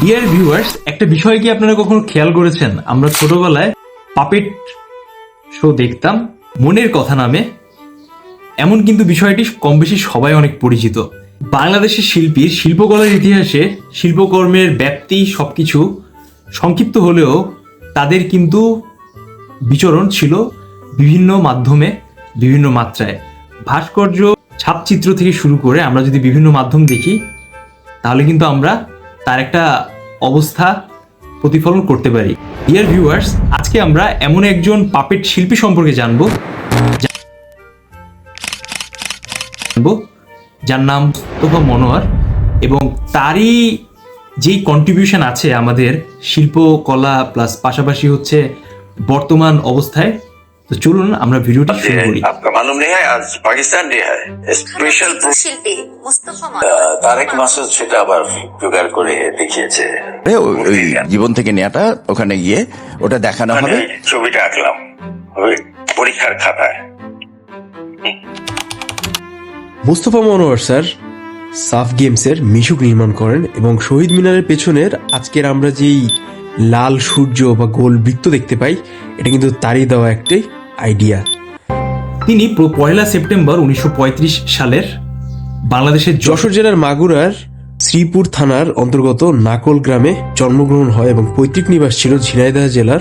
Dear viewers একটা বিষয় কি আপনারা কখনো খেয়াল করেছেন? আমরা ছোটবেলায় পাপেট শো দেখতাম, মনের কথা নামে। এমন কিন্তু বিষয়টি কম বেশি সবাই অনেক পরিচিত। বাংলাদেশের শিল্পীর শিল্পকলার ইতিহাসে শিল্পকর্মের ব্যাপ্তি সবকিছু সংক্ষিপ্ত হলেও তাদের কিন্তু বিচরণ ছিল বিভিন্ন মাধ্যমে, বিভিন্ন মাত্রায়। ভাস্কর্য, ছাপচিত্র থেকে শুরু করে আমরা যদি বিভিন্ন মাধ্যম দেখি, তাহলে কিন্তু আমরা তার একটা অবস্থা প্রতিফলন করতে পারি। ইয়ার ভিউয়ার্স আজকে আমরা এমন একজন পাপেট শিল্পী সম্পর্কে জানব। যার নাম মুস্তফা মনোয়ার এবং তারই যেই কন্ট্রিবিউশন আছে আমাদের শিল্পকলা প্লাস পাশাপাশি হচ্ছে বর্তমান অবস্থায় তো চলুন আমরা ভিডিওটি শুরু করি आपका मालूम नहीं है आज पाकिस्तान डे है স্পেশাল শিল্পী মুস্তফা মনোয়ার তারেক মাসুদ সেটা আবার জোগাড় করে দেখিয়েছে এ, ওই- ওই জীবন থেকে নেওয়াটা ওখানে গিয়ে ওটা দেখানো মানে হবে ছবিটা আঁকলাম ওই পরীক্ষার খাতায় মোস্তফা মনোয়ার স্যার সাফ গেমসের মিশুক নির্মাণ করেন এবং শহীদ মিনারের পেছনের আজকের আমরা যেই লাল সূর্য বা গোল বৃত্ত দেখতে পাই এটা কিন্তু তারই দেওয়া একটাই আইডিয়া তিনি পয়লা সেপ্টেম্বর উনিশশো পঁয়ত্রিশ সালের বাংলাদেশের যশোর যশোর জেলার মাগুরার শ্রীপুর থানার অন্তর্গত নাকল গ্রামে জন্মগ্রহণ হয় এবং পৈতৃক নিবাস ছিল ঝিনাইদহ জেলার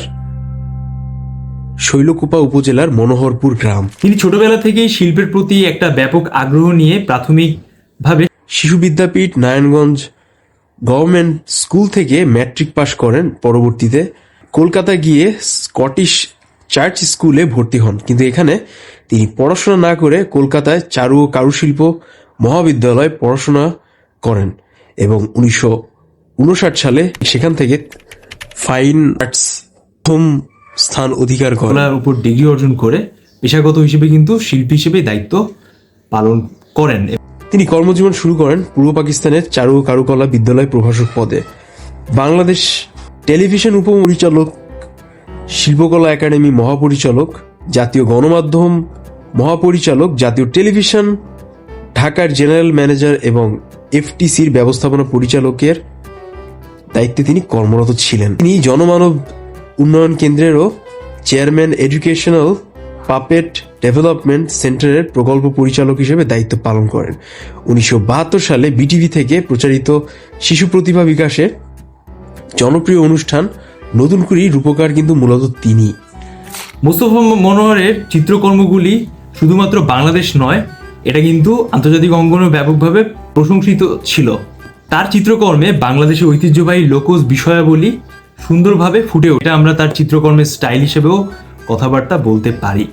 শৈলকুপা উপজেলার মনোহরপুর গ্রাম। তিনি ছোটবেলা থেকেই শিল্পের প্রতি একটা ব্যাপক আগ্রহ নিয়ে প্রাথমিকভাবে শিশু বিদ্যাপীঠ নারায়ণগঞ্জ গভর্নমেন্ট স্কুল থেকে ম্যাট্রিক পাশ করেন। পরবর্তীতে কলকাতা গিয়ে স্কটিশ চার্চ স্কুলে ভর্তি হন। কিন্তু এখানে তিনি পড়াশোনা না করে কলকাতায় চারু ও কারুশিল্প মহাবিদ্যালয়ে পড়াশোনা করেন এবং উনিশশো উনষাট সালে সেখান থেকে ফাইন আর্টস প্রথম স্থান অধিকার করেন। কলার উপর ডিগ্রি অর্জন করে পেশাগত হিসেবে কিন্তু শিল্পী হিসেবে দায়িত্ব পালন করেন। তিনি কর্মজীবন শুরু করেন পূর্ব পাকিস্তানের চারু কারুকলা বিদ্যালয় প্রভাষক পদে। বাংলাদেশ টেলিভিশন উপপরিচালক শিল্পকলা একাডেমি মহাপরিচালক, জাতীয় গণমাধ্যম, মহাপরিচালক, জাতীয় টেলিভিশন, ঢাকার জেনারেল ম্যানেজার এবং এফটিসির ব্যবস্থাপনা পরিচালকের দায়িত্বে তিনি কর্মরত ছিলেন। তিনি জনমানব উন্নয়ন কেন্দ্রেরও চেয়ারম্যান এডুকেশনাল পাপেট ডেভেলপমেন্ট সেন্টারের প্রকল্প পরিচালক হিসেবে দায়িত্ব পালন করেন। উনিশশো বাহাত্তর সালে বিটিভি থেকে প্রচারিত শিশু প্রতিভা বিকাশে জনপ্রিয় অনুষ্ঠান নতুন করে রূপকার কিন্তু মূলত তিনি। মুস্তফা মনোহরের চিত্রকর্মগুলি শুধুমাত্র বাংলাদেশ নয়, এটা কিন্তু আন্তর্জাতিক অঙ্গনে ব্যাপকভাবে প্রশংসিত ছিল। তার চিত্রকর্মে বাংলাদেশের ঐতিহ্যবাহী লোকজ বিষয়াবলী সুন্দরভাবে ফুটে ওঠে। আমরা তার চিত্রকর্মের স্টাইল হিসেবেও কথাবার্তা বলতে পারি।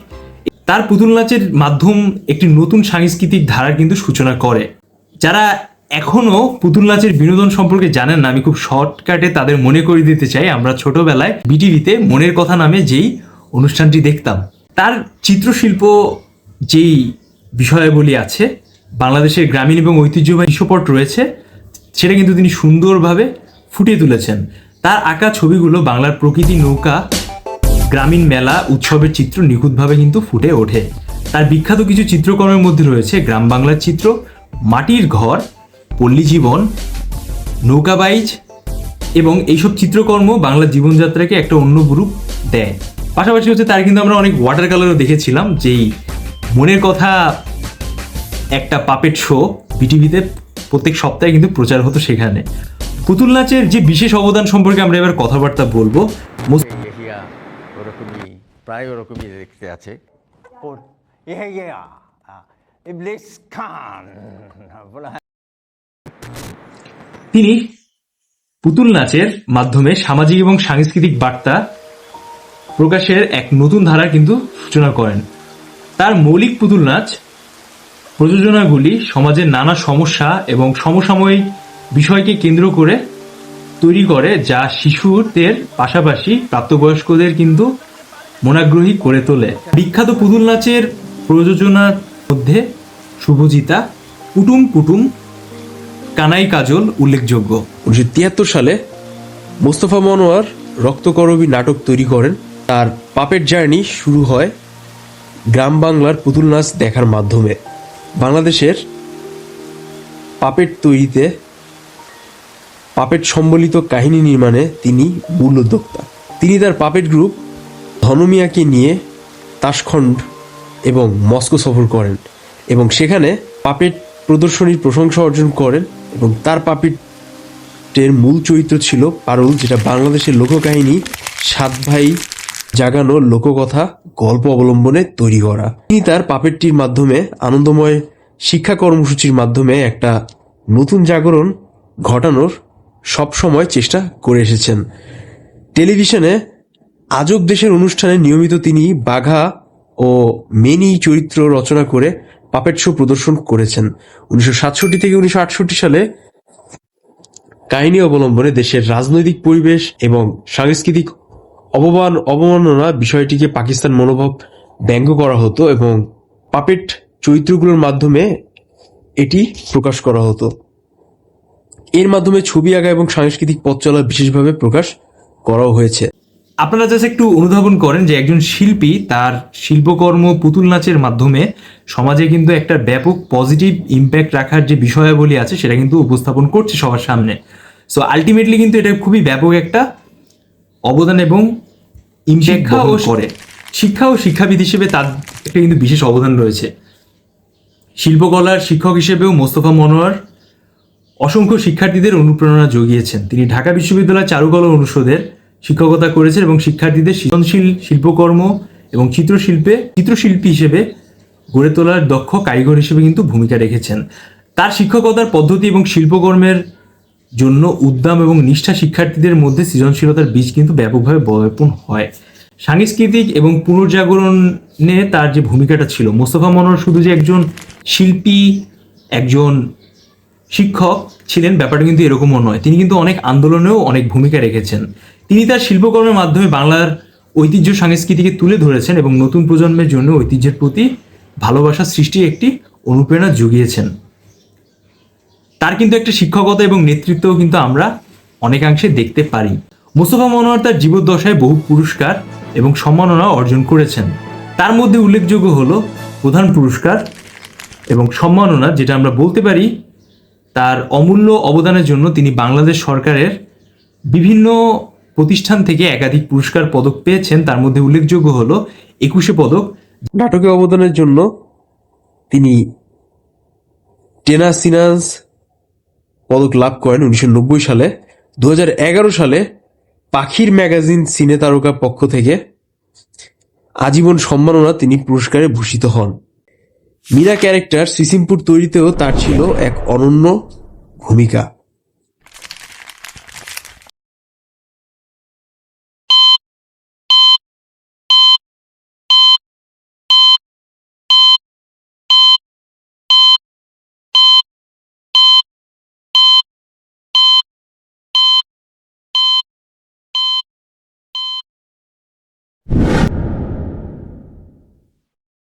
তার পুতুল নাচের মাধ্যম একটি নতুন সাংস্কৃতিক ধারার কিন্তু সূচনা করে। যারা এখনও পুতুল নাচের বিনোদন সম্পর্কে জানেন না, আমি খুব শর্টকাটে তাদের মনে করে দিতে চাই। আমরা ছোটবেলায় বিটিভিতে মনের কথা নামে যেই অনুষ্ঠানটি দেখতাম, তার চিত্রশিল্প যেই বিষয়াবলী আছে, বাংলাদেশের গ্রামীণ এবং ঐতিহ্যবাহী দৃশ্যপট রয়েছে, সেটা কিন্তু তিনি সুন্দরভাবে ফুটিয়ে তুলেছেন। তার আঁকা ছবিগুলো বাংলার প্রকৃতি নৌকা, গ্রামীণ মেলা, উৎসবের চিত্র নিখুঁতভাবে কিন্তু ফুটে ওঠে। তার বিখ্যাত কিছু চিত্রকর্মের মধ্যে রয়েছে গ্রাম বাংলার চিত্র, মাটির ঘর পল্লী জীবন নৌকাবাইজ এবং এইসব চিত্রকর্ম বাংলা জীবনযাত্রাকে একটা অন্য গ্রুপ দেয়। পাশাপাশি হচ্ছে তার কিন্তু আমরা অনেক ওয়াটার কালারও দেখেছিলাম যেই মনের কথা একটা পাপেট শো বিটিভিতে প্রত্যেক সপ্তাহে কিন্তু প্রচার হতো সেখানে। পুতুল নাচের যে বিশেষ অবদান সম্পর্কে আমরা এবার কথাবার্তা বলব। ওরকমই প্রায় ওরকমই দেখতে আছে। और তিনি পুতুল নাচের মাধ্যমে সামাজিক এবং সাংস্কৃতিক বার্তা প্রকাশের এক নতুন ধারার কিন্তু সূচনা করেন। তার মৌলিক পুতুল নাচ, প্রযোজনাগুলি সমাজের নানা সমস্যা এবং সমসাময়িক বিষয়কে কেন্দ্র করে তৈরি করে, যা শিশুদের পাশাপাশি প্রাপ্তবয়স্কদের কিন্তু মনাগ্রহী করে তোলে। বিখ্যাত পুতুল নাচের প্রযোজনার মধ্যে শুভজিতা কুটুম কুটুম কানাই কাজল উল্লেখযোগ্য। উনিশশো তিয়াত্তর সালে মোস্তফা মনোয়ার রক্তকরবী নাটক তৈরি করেন। তার পাপের জার্নি শুরু হয় গ্রাম বাংলার পুতুল নাচ দেখার মাধ্যমে। বাংলাদেশের পাপেট তৈরিতে পাপেট সম্বলিত কাহিনী নির্মাণে তিনি মূল উদ্যোক্তা। তিনি তার পাপেট গ্রুপ ধনমিয়াকে নিয়ে তাসখণ্ড এবং মস্কো সফর করেন এবং সেখানে পাপেট প্রদর্শনীর প্রশংসা অর্জন করেন। এবং তার পাপেটের মূল চরিত্র ছিল পারুল, যেটা বাংলাদেশের লোককাহিনী সাত ভাই জাগানো লোককথা গল্প অবলম্বনে তৈরি করা। তিনি তার পাপেটটির মাধ্যমে আনন্দময় শিক্ষা কর্মসূচির মাধ্যমে একটা নতুন জাগরণ ঘটানোর সবসময় চেষ্টা করে এসেছেন। টেলিভিশনে আজব দেশের অনুষ্ঠানে নিয়মিত তিনি বাঘা ও মেনি চরিত্র রচনা করে পাপেট শো প্রদর্শন করেছেন। উনিশশো সাতষট্টি থেকে উনিশশো আটষট্টি সালে কাহিনী অবলম্বনে দেশের রাজনৈতিক পরিবেশ এবং সাংস্কৃতিক অবমান অবমাননা বিষয়টিকে পাকিস্তান মনোভাব ব্যঙ্গ করা হতো এবং পাপেট চরিত্রগুলোর মাধ্যমে এটি প্রকাশ করা হতো। এর মাধ্যমে ছবি আঁকা এবং সাংস্কৃতিক পথ চলা বিশেষভাবে প্রকাশ করাও হয়েছে। আপনারা জাস্ট একটু অনুধাবন করেন যে একজন শিল্পী তার শিল্পকর্ম পুতুল নাচের মাধ্যমে সমাজে কিন্তু একটা ব্যাপক পজিটিভ ইম্প্যাক্ট রাখার যে বিষয়াবলী আছে সেটা কিন্তু উপস্থাপন করছে সবার সামনে। সো আলটিমেটলি কিন্তু এটা খুবই ব্যাপক একটা অবদান এবং ইম্প্যাক্ট বহন করে। শিক্ষা ও শিক্ষাবিদ হিসেবে তার একটা কিন্তু বিশেষ অবদান রয়েছে। শিল্পকলার শিক্ষক হিসেবেও মোস্তফা মনোয়ার অসংখ্য শিক্ষার্থীদের অনুপ্রেরণা জুগিয়েছেন। তিনি ঢাকা বিশ্ববিদ্যালয় চারুকলা অনুষদের শিক্ষকতা করেছেন এবং শিক্ষার্থীদের সৃজনশীল শিল্পকর্ম এবং চিত্রশিল্পে, চিত্রশিল্পী হিসেবে গড়ে তোলার দক্ষ কারিগর হিসেবে কিন্তু ভূমিকা রেখেছেন। তার শিক্ষকতার পদ্ধতি এবং শিল্পকর্মের জন্য উদ্যম এবং নিষ্ঠা শিক্ষার্থীদের মধ্যে সৃজনশীলতার বীজ কিন্তু ব্যাপকভাবে বপন হয়। সাংস্কৃতিক এবং পুনর্জাগরণে তার যে ভূমিকাটা ছিল, মোস্তফা মনোয়ার শুধু যে একজন শিল্পী, একজন শিক্ষক ছিলেন, ব্যাপারটা কিন্তু এরকমও নয়। তিনি কিন্তু অনেক আন্দোলনেও অনেক ভূমিকা রেখেছেন। তিনি তার শিল্পকর্মের মাধ্যমে বাংলার ঐতিহ্য সংস্কৃতিকে তুলে ধরেছেন এবং নতুন প্রজন্মের জন্য ঐতিহ্যের প্রতি ভালোবাসা সৃষ্টির একটি অনুপ্রেরণা জুগিয়েছেন। তার কিন্তু একটা শিক্ষকতা এবং নেতৃত্বও কিন্তু আমরা অনেকাংশে দেখতে পারি। মোস্তফা মনোয়ার তার জীবদ্দশায় বহু পুরস্কার এবং সম্মাননা অর্জন করেছেন। তার মধ্যে উল্লেখযোগ্য হলো প্রধান পুরস্কার এবং সম্মাননা, যেটা আমরা বলতে পারি তার অমূল্য অবদানের জন্য তিনি বাংলাদেশ সরকারের বিভিন্ন প্রতিষ্ঠান থেকে একাধিক পুরস্কার পদক পেয়েছেন। তার মধ্যে উল্লেখযোগ্য হল একুশে পদক। নাটকে অবদানের জন্য তিনি টেনা সিনান্স পদক লাভ করেন উনিশশো নব্বই সালে। দু হাজার এগারো সালে পাখির ম্যাগাজিন সিনে তারকার পক্ষ থেকে আজীবন সম্মাননা তিনি পুরস্কারে ভূষিত হন। মীরা ক্যারেক্টার সিসিমপুর তৈরিতেও তার ছিল এক অনন্য ভূমিকা।